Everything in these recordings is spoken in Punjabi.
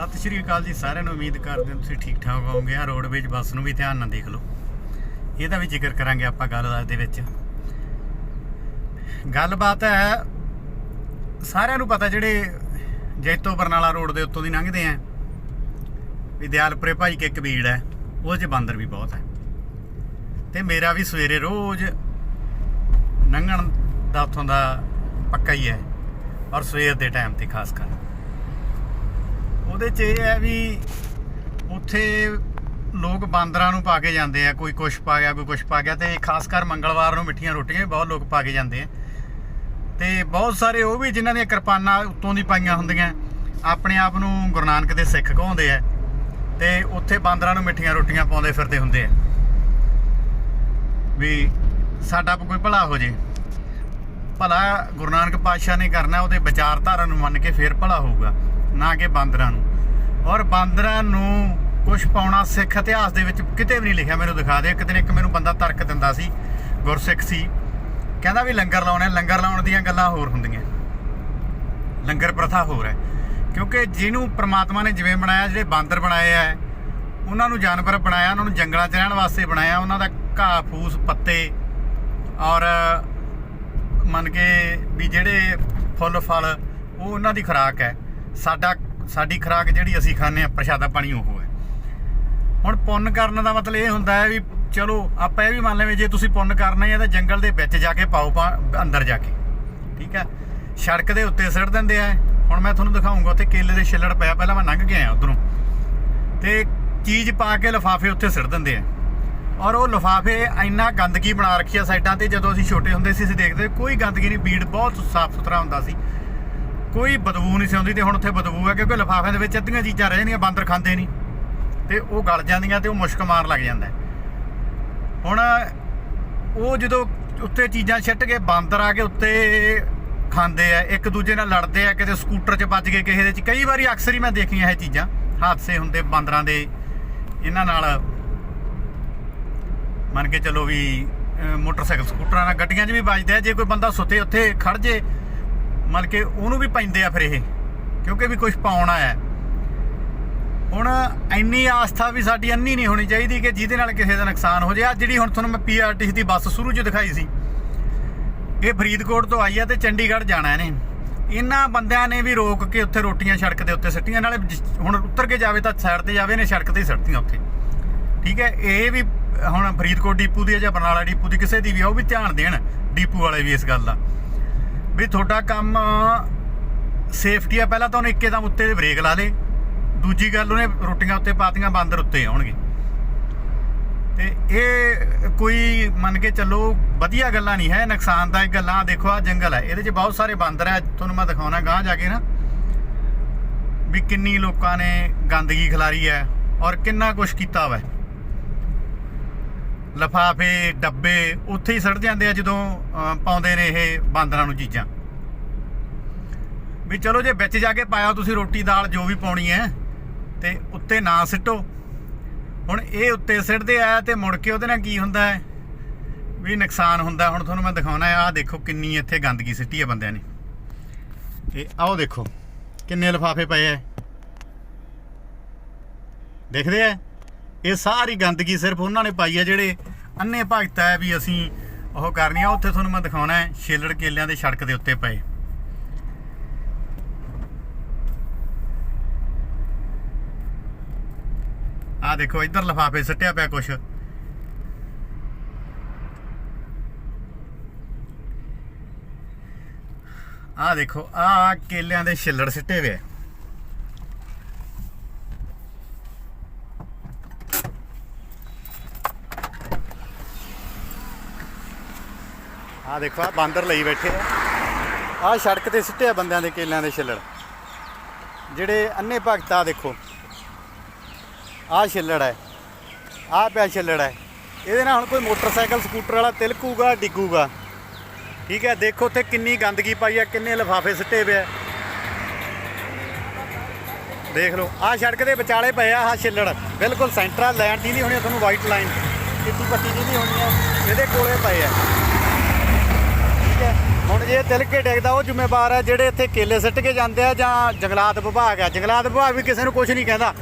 ਸਤਿ ਸ਼੍ਰੀ ਅਕਾਲ ਜੀ ਸਾਰਿਆਂ ਨੂੰ, ਉਮੀਦ ਕਰਦੇ ਹਾਂ ਤੁਸੀਂ ਠੀਕ ਠਾਕ ਹੋਵੋਗੇ। ਆ ਰੋਡਵੇਜ ਬੱਸ ਨੂੰ ਵੀ ਧਿਆਨ ਨਾਲ ਦੇਖ ਲਓ। ਇਹਦਾ ਵੀ ਜ਼ਿਕਰ ਕਰਾਂਗੇ ਆਪਾਂ ਗੱਲਬਾਤ ਦੇ ਵਿੱਚ। ਗੱਲਬਾਤ ਹੈ, ਸਾਰਿਆਂ ਨੂੰ ਪਤਾ ਜਿਹੜੇ ਜੈਤੋ ਬਰਨਾਲਾ ਰੋਡ ਦੇ ਉੱਤੋਂ ਦੀ ਲੰਘਦੇ ਆ। ਵਿਦਿਆਲਪੁਰੇ ਭਾਈ ਕੇ ਕਬੀੜ ਹੈ, ਉਹ 'ਚ ਬਾਂਦਰ ਵੀ ਬਹੁਤ ਹੈ। ਤੇ ਮੇਰਾ ਵੀ ਸਵੇਰੇ ਰੋਜ਼ ਲੰਘਣ ਦਾ ਉੱਥੋਂ ਦਾ ਪੱਕਾ ਹੀ ਹੈ, ਔਰ ਸਵੇਰ ਦੇ ਟਾਈਮ ਤੇ ਖਾਸ ਕਰ। ਉਹਦੇ 'ਚ ਇਹ ਹੈ ਵੀ ਉੱਥੇ ਲੋਕ ਬਾਂਦਰਾਂ ਨੂੰ ਪਾ ਕੇ ਜਾਂਦੇ ਆ, ਕੋਈ ਕੁਛ ਪਾ ਗਿਆ, ਕੋਈ ਕੁਛ ਪਾ ਗਿਆ ਤੇ ਖਾਸ ਕਰ ਮੰਗਲਵਾਰ ਨੂੰ ਮਿੱਠੀਆਂ ਰੋਟੀਆਂ ਵੀ ਬਹੁਤ ਲੋਕ ਪਾ ਕੇ ਜਾਂਦੇ ਆ। ਤੇ ਬਹੁਤ ਸਾਰੇ ਉਹ ਵੀ ਜਿਨ੍ਹਾਂ ਦੀਆਂ ਕਿਰਪਾਨਾਂ ਉੱਤੋਂ ਦੀ ਪਾਈਆਂ ਹੁੰਦੀਆਂ, ਆਪਣੇ ਆਪ ਨੂੰ ਗੁਰੂ ਨਾਨਕ ਦੇ ਸਿੱਖ ਕਹਾਉਂਦੇ ਆ ਤੇ ਉੱਥੇ ਬਾਂਦਰਾਂ ਨੂੰ ਮਿੱਠੀਆਂ ਰੋਟੀਆਂ ਪਾਉਂਦੇ ਫਿਰਦੇ ਹੁੰਦੇ ਆ। ਵੀ ਸਾਡਾ ਕੋਈ ਭਲਾ ਹੋ ਜੇ। ਭਲਾ ਗੁਰੂ ਨਾਨਕ ਪਾਤਸ਼ਾਹ ਨੇ ਕਰਨਾ, ਉਹਦੇ ਵਿਚਾਰਧਾਰਾ ਨੂੰ ਮੰਨ ਕੇ ਫੇਰ ਭਲਾ ਹੋਊਗਾ, ਨਾ ਕਿ ਬਾਂਦਰਾਂ ਨੂੰ। ਔਰ ਬਾਂਦਰਾਂ ਨੂੰ ਕੁਝ ਪਾਉਣਾ ਸਿੱਖ ਇਤਿਹਾਸ ਦੇ ਵਿੱਚ ਕਿਤੇ ਵੀ ਨਹੀਂ ਲਿਖਿਆ, ਮੈਨੂੰ ਦਿਖਾ ਦੇ। ਇੱਕ ਦਿਨ ਇੱਕ ਮੈਨੂੰ ਬੰਦਾ ਤਰਕ ਦਿੰਦਾ ਸੀ, ਗੁਰਸਿੱਖ ਸੀ। ਕਹਿੰਦਾ ਵੀ ਲੰਗਰ ਲਾਉਣੇ ਲੰਗਰ ਲਾਉਣ ਦੀਆਂ ਗੱਲਾਂ ਹੋਰ ਹੁੰਦੀਆਂ। ਲੰਗਰ ਪ੍ਰਥਾ ਹੋਰ ਹੈ। ਕਿਉਂਕਿ ਜਿਹਨੂੰ ਪ੍ਰਮਾਤਮਾ ਨੇ ਜਿਵੇਂ ਬਣਾਇਆ, ਜਿਹੜੇ ਬਾਂਦਰ ਬਣਾਏ ਆ, ਉਹਨਾਂ ਨੂੰ ਜਾਨਵਰ ਬਣਾਇਆ, ਉਹਨਾਂ ਨੂੰ ਜੰਗਲਾਂ 'ਚ ਰਹਿਣ ਵਾਸਤੇ ਬਣਾਇਆ, ਉਹਨਾਂ ਦਾ ਘਾਹ, ਫੂਸ, ਪੱਤੇ ਔਰ ਮੰਨ ਕੇ ਵੀ ਜਿਹੜੇ ਫੁੱਲ ਫਲ, ਉਹ ਉਹਨਾਂ ਦੀ ਖੁਰਾਕ ਹੈ। ਸਾਡਾ, ਸਾਡੀ ਖੁਰਾਕ ਜਿਹੜੀ ਅਸੀਂ ਖਾਂਦੇ ਆ ਪ੍ਰਸ਼ਾਦਾ ਪਾਣੀ ਉਹ ਹੈ। ਹੁਣ ਪੁੰਨ ਕਰਨ ਦਾ ਮਤਲਬ ਇਹ ਹੁੰਦਾ ਹੈ ਵੀ ਚਲੋ, ਆਪਾਂ ਇਹ ਵੀ ਮੰਨ ਲਵੇਂ ਜੇ ਤੁਸੀਂ ਪੁੰਨ ਕਰਨਾ ਹੈ ਤਾਂ ਜੰਗਲ ਦੇ ਵਿੱਚ ਜਾ ਕੇ ਪਾਓ, ਪਾ- ਅੰਦਰ ਜਾ ਕੇ। ਠੀਕ ਹੈ? ਸੜਕ ਦੇ ਉੱਤੇ ਸਿੱਟ ਦਿੰਦੇ ਆ। ਹੁਣ ਮੈਂ ਤੁਹਾਨੂੰ ਦਿਖਾਉਂਗਾ ਉੱਥੇ ਕੇਲੇ ਦੇ ਛਿੱਲੜ ਪਿਆ, ਪਹਿਲਾਂ ਮੈਂ ਲੰਘ ਕੇ ਆਇਆ ਉਧਰੋਂ। ਤੇ ਚੀਜ਼ ਪਾ ਕੇ ਲਫਾਫੇ ਉੱਥੇ ਸਿੱਟ ਦਿੰਦੇ ਆ। ਔਰ ਉਹ ਲਫਾਫੇ ਇੰਨਾ ਗੰਦਗੀ ਬਣਾ ਰੱਖੀ ਆ ਸਾਈਡਾਂ ਤੇ, ਜਦੋਂ ਅਸੀਂ ਛੋਟੇ ਹੁੰਦੇ ਸੀ, ਅਸੀਂ ਦੇਖਦੇ ਕੋਈ ਗੰਦਗੀ ਨਹੀਂ, ਬੀੜ ਬਹੁਤ ਸਾਫ਼ ਸੁਥਰਾ ਹੁੰਦਾ ਸੀ। ਕੋਈ ਬਦਬੂ ਨਹੀਂ ਸੀ ਆਉਂਦੀ ਤੇ ਹੁਣ ਉੱਥੇ ਬਦਬੂ ਹੈ ਕਿਉਂਕਿ ਲਫਾਫਿਆਂ ਦੇ ਵਿੱਚ ਅੱਧੀਆਂ ਚੀਜ਼ਾਂ ਰਹਿ ਜਾਂਦੀਆਂ, ਬਾਂਦਰ ਖਾਂਦੇ ਨਹੀਂ। ਤੇ ਉਹ ਗਲ ਜਾਂਦੀਆਂ ਤੇ ਉਹ ਮੁਸ਼ਕ ਮਾਰ ਲੱਗ ਜਾਂਦਾ ਹੁਣ ਉਹ ਜਦੋਂ ਉੱਤੇ ਚੀਜ਼ਾਂ ਛੱਟ ਕੇ ਬਾਂਦਰ ਆ ਕੇ ਉੱਤੇ ਖਾਂਦੇ ਆ, ਇੱਕ ਦੂਜੇ ਨਾਲ ਲੜਦੇ ਆ, ਕਿਤੇ ਸਕੂਟਰ 'ਚ ਵੱਜ ਗਏ, ਕਿਸੇ ਦੇ 'ਚ, ਕਈ ਵਾਰੀ ਅਕਸਰ ਹੀ ਮੈਂ ਦੇਖੀਆਂ ਇਹ ਚੀਜ਼ਾਂ, ਹਾਦਸੇ ਹੁੰਦੇ ਬਾਂਦਰਾਂ ਦੇ, ਇਹਨਾਂ ਨਾਲ। ਮੰਨ ਕੇ ਚਲੋ ਵੀ ਮੋਟਰਸਾਈਕਲ ਸਕੂਟਰਾਂ ਨਾਲ ਗੱਡੀਆਂ 'ਚ ਵੀ ਵੱਜਦੇ ਆ, ਜੇ ਕੋਈ ਬੰਦਾ ਸੁੱਤੇ ਉੱਥੇ ਖੜ ਜੇ, ਮੰਨ ਕੇ ਉਹਨੂੰ ਵੀ ਪੈਂਦੇ ਆ ਫਿਰ ਇਹ, ਕਿਉਂਕਿ ਵੀ ਕੁਝ ਪਾਉਣਾ ਹੈ ਹੁਣ ਇੰਨੀ ਆਸਥਾ ਵੀ ਸਾਡੀ ਅੰਨੀ ਨਹੀਂ ਹੋਣੀ ਚਾਹੀਦੀ ਕਿ ਜਿਹਦੇ ਨਾਲ ਕਿਸੇ ਦਾ ਨੁਕਸਾਨ ਹੋ ਜਾਏ ਅੱਜ ਜਿਹੜੀ ਹੁਣ ਤੁਹਾਨੂੰ ਮੈਂ ਪੀਆਰਟੀਸੀ ਦੀ ਬੱਸ ਸ਼ੁਰੂ 'ਚ ਦਿਖਾਈ ਸੀ, ਇਹ ਫਰੀਦਕੋਟ ਤੋਂ ਆਈ ਆ ਤੇ ਚੰਡੀਗੜ੍ਹ ਜਾਣਾ ਇਹਨੇ। ਇਹਨਾਂ ਬੰਦਿਆਂ ਨੇ ਵੀ ਰੋਕ ਕੇ ਉੱਥੇ ਰੋਟੀਆਂ ਸੜਕ ਦੇ ਉੱਤੇ ਸੱਟੀਆਂ, ਨਾਲੇ ਹੁਣ ਉੱਤਰ ਕੇ ਜਾਵੇ ਤਾਂ ਸਾਈਡ ਤੇ ਜਾਵੇ ਨੇ ਸੜਕ ਤੇ ਹੀ ਸਿੱਟੀਆਂ ਉੱਥੇ। ਠੀਕ ਹੈ, ਇਹ ਵੀ ਹੁਣ ਫਰੀਦਕੋਟ ਡੀਪੂ ਦੀ ਹੈ ਜਾਂ ਬਰਨਾਲਾ ਡੀਪੂ ਦੀ ਕਿਸੇ ਦੀ ਵੀ ਆ ਉਹ ਵੀ ਧਿਆਨ ਦੇਣ ਡੀਪੂ ਵਾਲੇ ਵੀ ਇਸ ਗੱਲ ਦਾ। ਵੀ ਤੁਹਾਡਾ ਕੰਮ ਸੇਫਟੀ ਆ, ਪਹਿਲਾਂ ਤਾਂ ਉਹਨੇ ਇੱਕੇ ਦਮ ਉੱਤੇ ਬ੍ਰੇਕ ਲਾ ਲੇ। ਦੂਜੀ ਗੱਲ ਉਹਨੇ ਰੋਟੀਆਂ ਉੱਤੇ ਪਾਤੀਆਂ, ਬਾਂਦਰ ਉੱਤੇ ਆਉਣਗੇ। ਤੇ ਇਹ ਕੋਈ ਮੰਨ ਕੇ ਚੱਲੋ ਵਧੀਆ ਗੱਲਾਂ ਨਹੀਂ ਹੈ, ਨੁਕਸਾਨਦਾਇਕ ਗੱਲਾਂ। ਦੇਖੋ ਆ ਜੰਗਲ ਹੈ। ਇਹਦੇ 'ਚ ਬਹੁਤ ਸਾਰੇ ਬਾਂਦਰ ਹੈ। ਤੁਹਾਨੂੰ ਮੈਂ ਦਿਖਾਉਣਾ ਗਾਂ ਜਾ ਕੇ ਨਾ। ਵੀ ਕਿੰਨੀ ਲੋਕਾਂ ਨੇ ਗੰਦਗੀ ਖਿਲਾਰੀ ਹੈ ਔਰ ਕਿੰਨਾ ਕੁਝ ਕੀਤਾ ਵਾ। ਲਫਾਫੇ, ਡੱਬੇ ਉੱਥੇ ਹੀ ਸੜ ਜਾਂਦੇ ਆ ਜਦੋਂ ਪਾਉਂਦੇ ਨੇ ਇਹ ਬਾਂਦਰਾਂ ਨੂੰ ਚੀਜ਼ਾਂ। ਵੀ ਚਲੋ ਜੇ ਵਿੱਚ ਜਾ ਕੇ ਪਾਇਆ ਤੁਸੀਂ ਰੋਟੀ, ਦਾਲ ਜੋ ਵੀ ਪਾਉਣੀ ਹੈ, ਤੇ ਉੱਤੇ ਨਾ ਸਿੱਟੋ। ਹੁਣ ਇਹ ਉੱਤੇ ਸਿੱਟਦੇ ਆ ਤੇ ਮੁੜ ਕੇ ਉਹਦੇ ਨਾਲ ਕੀ ਹੁੰਦਾ ਹੈ? ਵੀ ਨੁਕਸਾਨ ਹੁੰਦਾ। ਹੁਣ ਤੁਹਾਨੂੰ ਮੈਂ ਦਿਖਾਉਣਾ ਹੈ, ਆਹ ਦੇਖੋ ਕਿੰਨੀ ਇੱਥੇ ਗੰਦਗੀ ਸਿੱਟੀ ਹੈ ਬੰਦਿਆਂ ਨੇ। ਇਹ ਆਓ ਦੇਖੋ, ਕਿੰਨੇ ਲਫਾਫੇ ਪਏ ਐ ਦੇਖਦੇ ਆ ਇਹ ਸਾਰੀ ਗੰਦਗੀ ਸਿਰਫ ਉਹਨਾਂ ਨੇ ਪਾਈ ਹੈ ਜਿਹੜੇ ਅੰਨੇ ਭਗਤ ਹੈ ਵੀ ਅਸੀਂ ਉਹ ਕਰਨੀ ਆ, ਉੱਥੇ ਤੁਹਾਨੂੰ ਮੈਂ ਦਿਖਾਉਣਾ ਹੈ, ਛੇਲੜ ਕੇਲਿਆਂ ਦੇ ਸੜਕ ਦੇ ਉੱਤੇ ਪਏ। ਆ ਦੇਖੋ, ਇੱਧਰ ਲਫਾਫੇ ਸੱਟਿਆ ਪਿਆ ਕੁਛ। ਆ ਦੇਖੋ ਆ ਕੇਲਿਆਂ ਦੇ ਛਿੱਲੜ ਸਿੱਟੇ ਹੋਏ ਆ ਦੇਖੋ ਆ ਬਾਂਦਰ ਲਈ ਬੈਠੇ ਆ। ਆ ਸੜਕ ਤੇ ਸਿੱਟੇ ਆ ਬੰਦਿਆਂ ਦੇ ਕੇਲਿਆਂ ਦੇ ਛਿੱਲੜ। ਜਿਹੜੇ ਅੰਨੇ ਭਗਤ ਆ ਦੇਖੋ। ਆ ਛਿੱਲੜ ਹੈ। ਆ ਪਿਆ ਛਿੱਲੜ ਹੈ। ਇਹਦੇ ਨਾਲ ਹੁਣ ਕੋਈ ਮੋਟਰਸਾਈਕਲ, ਸਕੂਟਰ ਵਾਲਾ ਤਿਲਕੂਗਾ ਡਿੱਗੂਗਾ। ਠੀਕ ਹੈ, ਦੇਖੋ ਉੱਥੇ ਕਿੰਨੀ ਗੰਦਗੀ ਪਾਈ ਆ ਕਿੰਨੇ ਲਫਾਫੇ ਸਿੱਟੇ ਪਏ ਦੇਖ ਲਓ ਆ ਸੜਕ ਦੇ ਵਿਚਾਲੇ ਪਏ ਆ ਆ ਛਿੱਲੜ। ਬਿਲਕੁਲ ਸੈਂਟਰਲ ਲਾਈਨ ਦੀ ਨਹੀਂ ਹੋਣੀ, ਤੁਹਾਨੂੰ ਵਾਈਟ ਲਾਈਨ ਕਿੱਤੀ ਪੱਟੀ ਦੀ ਨਹੀਂ ਹੋਣੀ ਆ। ਇਹਦੇ ਕੋਲੇ ਪਏ ਆ। ਠੀਕ ਹੈ। ਹੁਣ ਜੇ ਤਿਲਕੇ ਕੇ ਉਹ ਜ਼ਿੰਮੇਵਾਰ ਹੈ ਜਿਹੜੇ ਇੱਥੇ ਕੇਲੇ ਸਿੱਟ ਕੇ ਜਾਂਦੇ ਆ ਜਾਂ ਜੰਗਲਾਤ ਵਿਭਾਗ ਆ ਜੰਗਲਾਤ ਵਿਭਾਗ ਵੀ ਕਿਸੇ ਨੂੰ ਕੁਝ ਨਹੀਂ ਕਹਿੰਦਾ।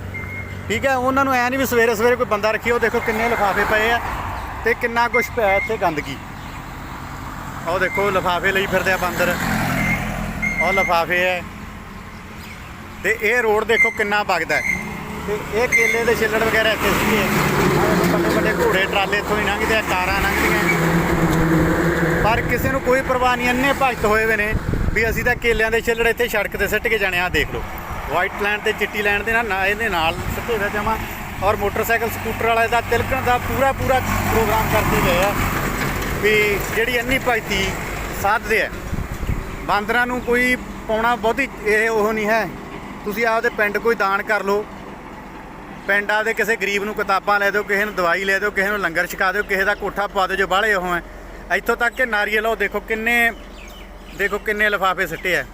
ਠੀਕ ਹੈ, ਉਹਨਾਂ ਨੂੰ ਐ ਨਹੀਂ ਵੀ ਸਵੇਰੇ ਸਵੇਰੇ ਕੋਈ ਬੰਦਾ ਰੱਖੀ, ਉਹ ਦੇਖੋ ਕਿੰਨੇ ਲਿਫਾਫੇ ਪਏ ਆ ਤੇ ਕਿੰਨਾ ਕੁਝ ਪਿਆ ਇੱਥੇ ਗੰਦਗੀ। ਉਹ ਦੇਖੋ, ਲਿਫਾਫੇ ਲਈ ਫਿਰਦੇ ਆ ਬਾਂਦਰ। ਉਹ ਲਿਫਾਫੇ ਹੈ ਤੇ ਇਹ ਰੋਡ ਦੇਖੋ ਕਿੰਨਾ ਵਗਦਾ ਹੈ। ਤੇ ਇਹ ਕੇਲੇ ਦੇ ਛਿੱਲੜ ਵਗੈਰਾ ਇੱਥੇ ਸੀਗੇ। ਵੱਡੇ ਵੱਡੇ ਘੋੜੇ ਟਰਾਲੇ ਇੱਥੋਂ ਹੀ ਲੰਘਦੇ ਆ, ਕਾਰਾਂ ਲੰਘਦੀਆਂ। ਪਰ ਕਿਸੇ ਨੂੰ ਕੋਈ ਪਰਵਾਹ ਨਹੀਂ, ਇੰਨੇ ਭਗਤ ਹੋਏ ਹੋਏ ਨੇ ਵੀ ਅਸੀਂ ਤਾਂ ਕੇਲਿਆਂ ਦੇ ਛਿੱਲੜ ਇੱਥੇ ਸੜਕ ਤੇ ਸਿੱਟ ਕੇ ਜਾਣੇ ਆ ਦੇਖ ਲਓ। ਵਾਈਟ ਲਾਈਨ ਤੇ ਚਿੱਟੀ ਲਾਈਨ ਦੇ ਨਾਲ, ਨਾ ਇਹਦੇ ਨਾਲ ਸਿੱਟੇ ਹੋਏ ਜਾਵਾਂ ਔਰ ਮੋਟਰਸਾਈਕਲ, ਸਕੂਟਰ ਵਾਲੇ ਦਾ ਤਿਲਕਣ ਦਾ ਪੂਰਾ ਪੂਰਾ ਪ੍ਰੋਗਰਾਮ ਕਰਦੇ ਗਏ ਆ ਵੀ ਜਿਹੜੀ ਇੰਨੀ ਭਗਤੀ ਸਾਧਦੇ ਆ। ਬਾਂਦਰਾਂ ਨੂੰ ਕੋਈ ਪਾਉਣਾ ਬਹੁਤੀ ਇਹ ਉਹ ਨਹੀਂ ਹੈ। ਤੁਸੀਂ ਆਪਦੇ ਪਿੰਡ ਕੋਈ ਦਾਨ ਕਰ ਲਓ। ਪਿੰਡ ਆਪਦੇ ਕਿਸੇ ਗਰੀਬ ਨੂੰ ਕਿਤਾਬਾਂ ਲੈ ਦਿਓ, ਕਿਸੇ ਨੂੰ ਦਵਾਈ ਲੈ ਦਿਓ, ਕਿਸੇ ਨੂੰ ਲੰਗਰ ਛਕਾ ਦਿਓ, ਕਿਸੇ ਦਾ ਕੋਠਾ ਪਾ ਦਿਓ, ਜੋ ਬਾਹਲੇ ਉਹ ਹੈ। ਇੱਥੋਂ ਤੱਕ ਕਿ ਨਾਰੀਅਲ ਉਹ ਦੇਖੋ ਕਿੰਨੇ ਦੇਖੋ ਕਿੰਨੇ ਲਿਫਾਫੇ ਸਿੱਟੇ ਆ।